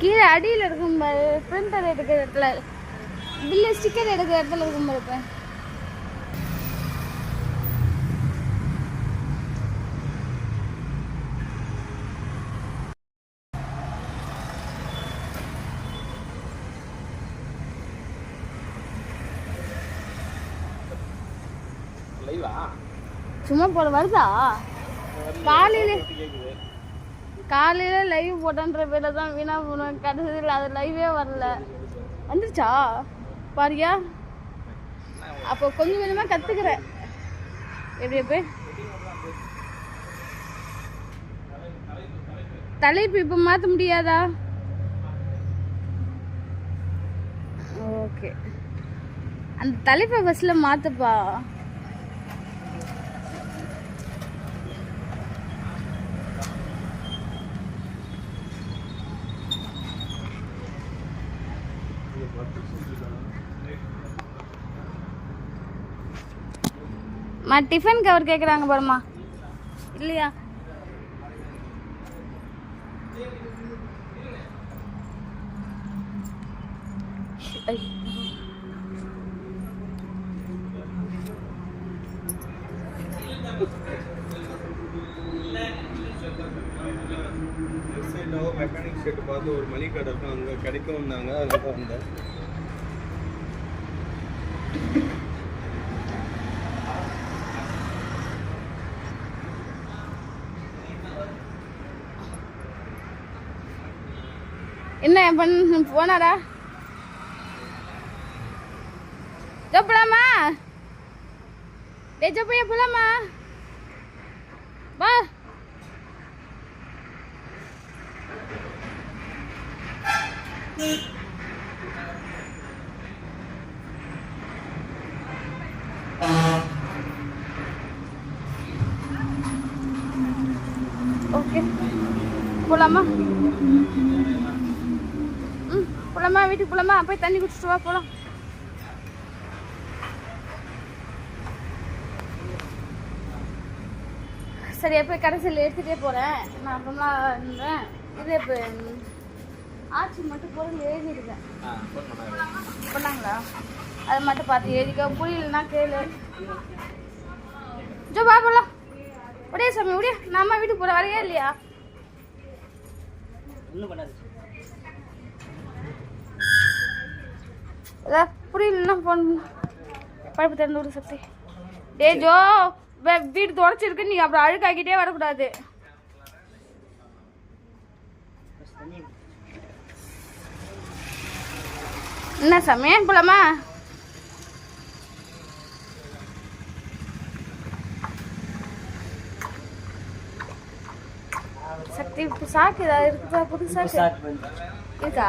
கீழே அடியில் இருக்கும் பாரு. பிரிண்டர் எடுக்கிற இடத்துல. பில்லு ஸ்டிக்கர் எடுக்கிற இடத்துல இருக்கும். லைவா சும்மா போல வருதா? காலையில காலையில லைவ் போட்டன்ற பேர்ல தான் வீணா போனேன் கடைசியில் அது லைவே வரல. வந்துருச்சா? பாரியா? அப்போ கொஞ்சம் கொஞ்சமா கத்துக்கிறேன் எப்படி எப்படி? தலைப்பு இப்போ மாற்ற முடியாதா? ஓகே. அந்த தலைப்பை பஸ்ஸில் மாற்றுப்பா டிஃபன் கவர் கேட்குறாங்க பாருமா இல்லையா? மெக்கானிக் ஷெட் பார்த்து ஒரு மளிகை கடை அங்கே கிடைக்கும் நாங்கள் தான் வந்தேன். என்ன பண்ண போனாரா ஜோப்பலாமா டே ஜோப்பையா போலாமா வா ஓகே போலாமா ம் போலாமா? வீட்டுக்கு போலாமா? போய் தண்ணி குடிச்சிட்டு வா போலாம். சரி போய் கடைசியில் எடுத்துகிட்டே போகிறேன் நான் அப்புறமா இருந்தேன். இது இப்போ ஆட்சி மட்டும் பொருள் எழுதியிருக்கேன். பண்ணாங்களா அதை மட்டும் பார்த்து எழுதிக்க. புரியலன்னா கேளு. ஜோ வா போலாம். ஒரே சாமி ஒரே நான் அம்மா வீட்டுக்கு போகிறேன் வரையா இல்லையா? அதான் புரியலன்னா ஃபோன் பழப்பு திறந்து விடு சக்தி. டே ஜோ வீடு தொடச்சிருக்கு நீங்க அப்புறம் அழுக்காக்கிட்டே வரக்கூடாது. என்ன சாமி போலாமா? சக்தி சாக்கு ஏதாவது இருக்குதா? புது சாக்கு இருக்கா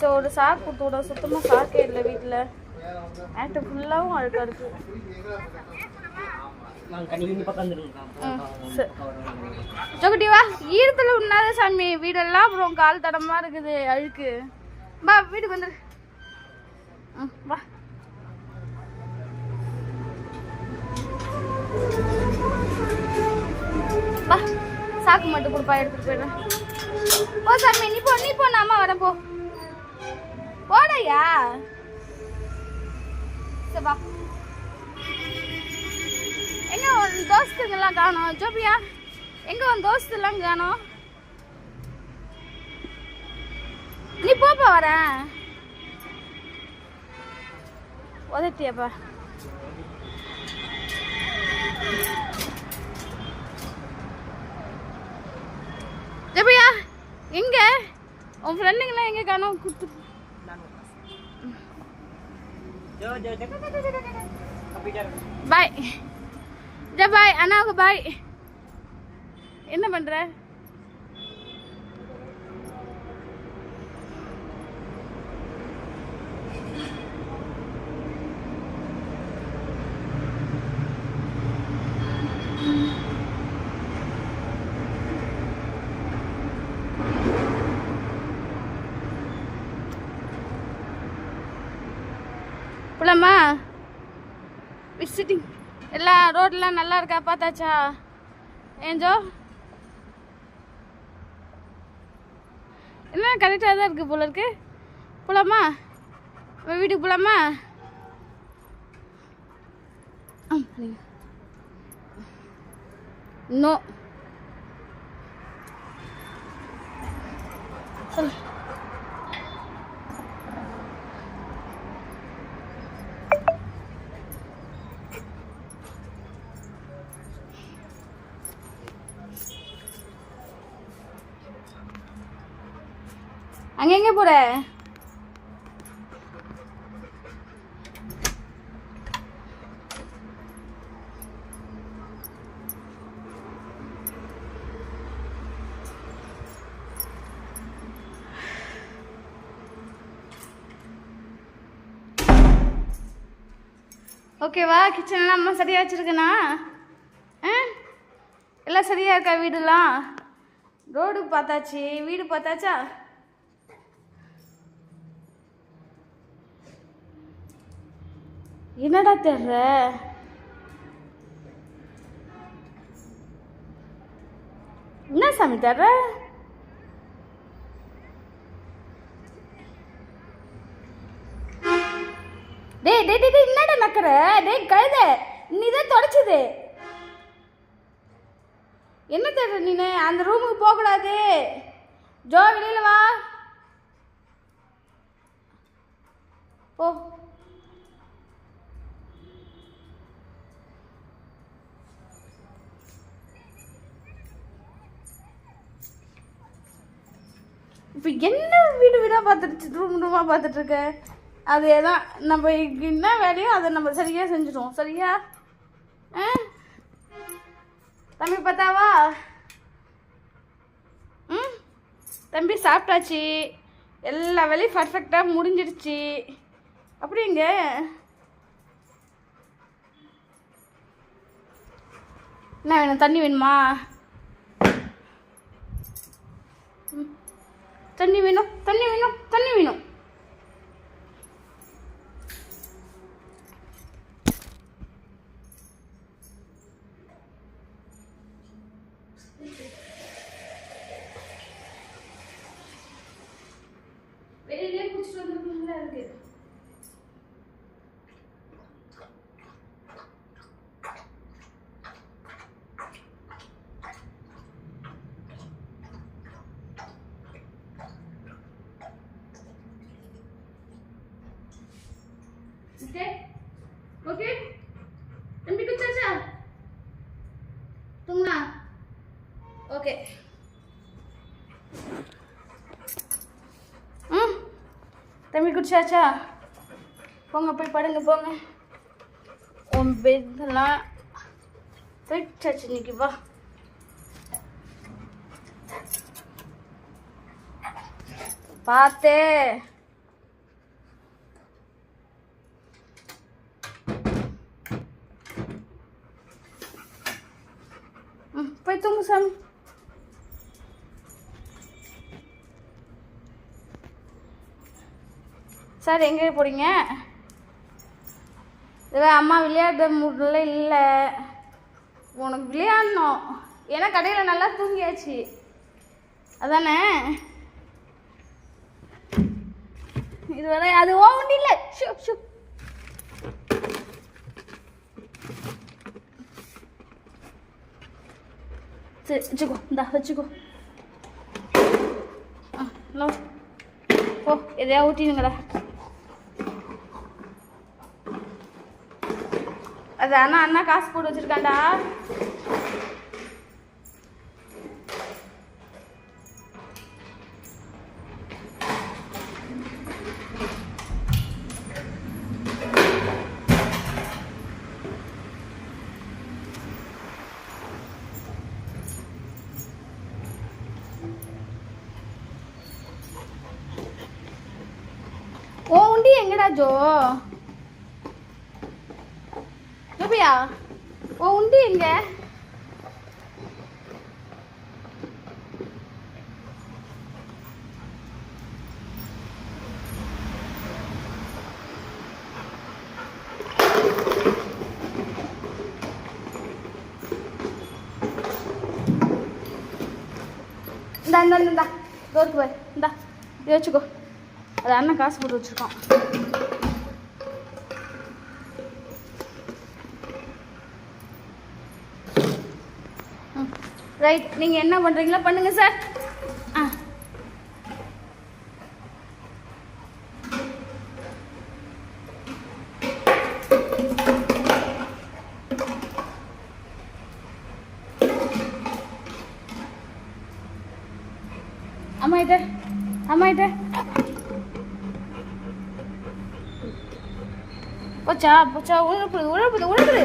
ஸோ ஒரு சாக்கு கொடுத்து விட சுத்தமாக சாக்கே இல்லை வீட்டில் ஆக்டு ஃபுல்லாகவும் அழுக்காக இருக்கு. ஜோகட்டி வா. ஈரத்தில் உண்ணாத சாமி. வீடெல்லாம் அப்புறம் கால் தடமா இருக்குது அழுக்கு. வா வீட்டுக்கு வந்துரு. ம் வா. வா. சாக்கு மட்டும் கொடுப்பா எடுத்துட்டு போயிடுறேன் போ சாமி நீ போ நீ போ நான் அம்மா வரேன் போ. போடையா சரி வா. எங்க உன் தோஸ்துங்கெல்லாம் காணோம்? ஜோபியா எங்க உன் தோஸ்துலாம் காணோம்? நீ போப்பா வரேன். உதட்டியாப்பா. ஜோபியா எங்க? உன் ஃப்ரெண்டுங்கெல்லாம் எங்க காணோம் குத்து? பாய் பாய் அண்ணாவுக்கு பாய் என்ன பண்ற போலாமா சிட்டிங் எல்லாம் ரோட்லாம் நல்லா இருக்கா? பார்த்தாச்சா? ஏஞ்சோ என்ன கரெக்டாக தான் இருக்குது போல இருக்கு. போலாமா? வீட்டுக்கு போலாமா? நோ அங்கே எங்கே போகிற ஓகேவா கிச்சன்லாம் அம்மா சரியாக வச்சுருக்கேனா ஆ? எல்லாம் சரியாக இருக்கா வீடுலாம் ரோடு பார்த்தாச்சு வீடு பார்த்தாச்சா? என்னடா தெர்ற என்ன சாமி தேடுற டேய் டேய் டேய் என்னடா நக்கற? டேய் கழுத நீ தான் தொடச்சது. என்ன தேடுற நீனு? அந்த ரூமுக்கு போகக்கூடாது. ஜோ வெளியில் வா. போ. இப்போ என்ன வீடு வீடாக பார்த்துட்டு ரூம் ரூமாக பார்த்துட்ருக்க அதே தான் நம்ம என்ன வேலையோ அதை நம்ம சரியாக செஞ்சிடுவோம் சரியா? ஆ? தம்பி பார்த்தாவா? ம்? தம்பி சாப்பிட்டாச்சு. எல்லா வேலையும் பர்ஃபெக்டாக முடிஞ்சிடுச்சு. அப்படிங்க என்ன வேணும்? தண்ணி வேணுமா? தண்ணி வேணும் தண்ணி வேணும் தண்ணி வேணும் வெளியிலே குடிச்சிட்டு வந்து இருக்கு ஓகே ஓகே தம்பி குச்சாச்சா தூங்குனா ஓகே ம் தம்பி குடிச்சாச்சா? போங்க போய் படுங்க போங்க. உன் பெட்லாம் போயிடுச்சாச்சு இன்னைக்கு வா. பார்த்தே ம் போய் தூங்கு சாமி சார் எங்கே போகிறீங்க இதுவே அம்மா விளையாட முடியல இல்லை. உனக்கு விளையாடணும். ஏன்னா கடையில் நல்லா தூங்கியாச்சு. அதானே? இதுவரை அது ஓ முடியல இல்லை. Shoe shoe. சரி வச்சுக்கோ. இந்தா வச்சுக்கோ. ஆ நோ ஓ எதையா ஊட்டினுங்கடா அது அண்ணா அண்ணா காசு போட்டு வச்சிருக்காண்டா? ஓ உண்டி எங்கடா ஜோ? ஜோபியா ஓ உண்டி எங்க? இந்தா இந்தா இந்தா டோருக்கு போய் இந்தா வச்சுக்கோ. அது அண்ணன் காசு போட்டு வச்சுருக்கோம் ரைட் நீங்கள் என்ன பண்றீங்களோ பண்ணுங்க சார். ஆ. அம்மா இது அம்மா இது. போச்சா போச்சா உழப்புது உழப்புது உழப்புது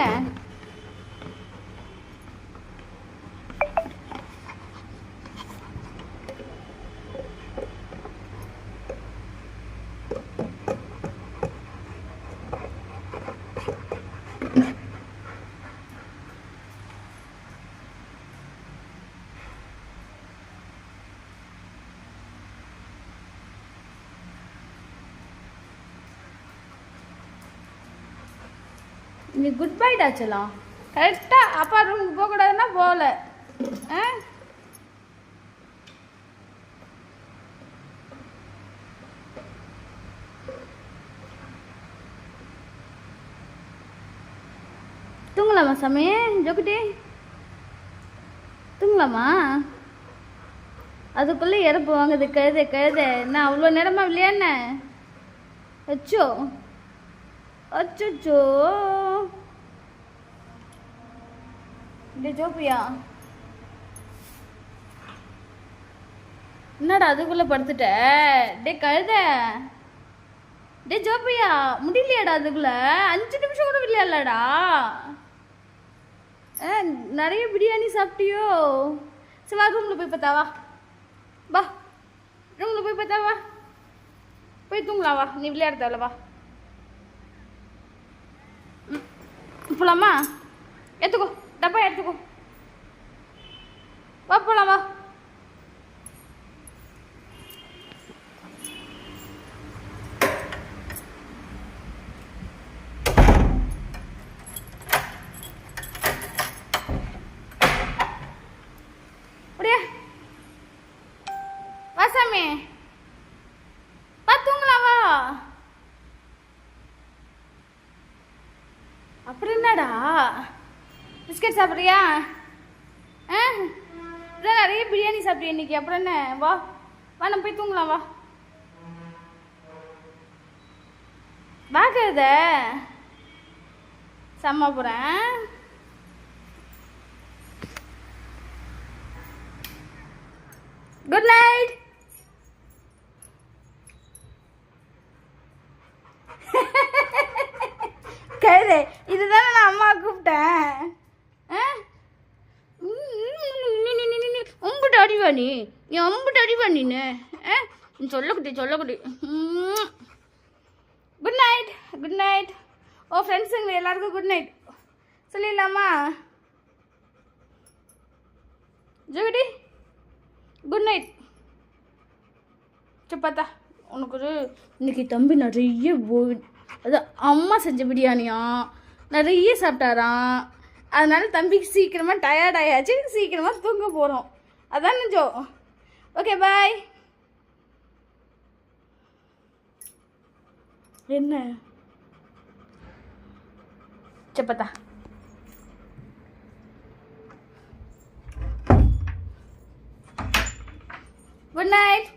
அம்மா இன்னைக்கு நீ குட் பை டாச்சலாம் கரெக்டாக அப்பா ரூமுக்கு போகக்கூடாதுன்னா போகல. ஆ? தூங்கலாமா சாமி? ஜோக்குட்டி? தூங்கலாமா? அதுக்குள்ளே இறப்பு வாங்குது கழுத கழுத. என்ன அவ்வளோ நேரமா இல்லையா என்ன? அச்சோ. அச்சோ டே ஜோபியா. என்னடா அதுக்குள்ளே படுத்துட்ட? டே கழுத. டே ஜோபியா முடியலையாடா அதுக்குள்ளே? அஞ்சு நிமிஷம் கூட இல்லையாடா ஆ நிறைய பிரியாணி சாப்பிட்டியோ? சரி வா ரூமில் போய் பார்த்தா வா. வா ரூமில் போய் பார்த்தா வா. போய் தூங்கலாம் வா. நீ விளையாட தேவையில்ல வா போலாமா? எடுத்துக்கோ டப்பா எடுத்துக்கோ. வா போலாம் வா. அப்படியே. வா சாமி. வா தூங்கலாம் வா. அப்புறம் என்னடா? பிஸ்கட் சாப்பிட்றியா? ஆ? நிறைய பிரியாணி சாப்பிட்றியா இன்னைக்கு? அப்புறம் என்ன? வா. வா நம்ம போய் தூங்கலாம் வா. வா செம்ம போகிறேன் குட் நைட் கழுதை இதுதானே நான் அம்மா கூப்பிட்டேன் ஆ? ம், நீ- நீ- நீ- நீ- நீ அடிவாணி நீ நீ அடிவாணின்னு ஆ? நீ சொல்லக்குட்டி சொல்லக்குட்டி. குட் நைட் குட் நைட் ஓ ஃப்ரெண்ட்ஸுங்க எல்லாருக்கும் குட் நைட் சொல்லிடலாமா? ஜோகடி குட் நைட் சப்பாத்தா உனக்கு ஒரு இன்னைக்கு தம்பி நிறைய போ- அது அம்மா செஞ்ச பிரியாணியா? நிறைய சாப்பிட்டாராம். அதனால தம்பிக்கு சீக்கிரமாக டயர்ட் ஆயாச்சு சீக்கிரமாக தூங்க போகிறோம் அதான் நிஜோ ஓகே பாய் என்ன சப்பாத்தா குட் நைட்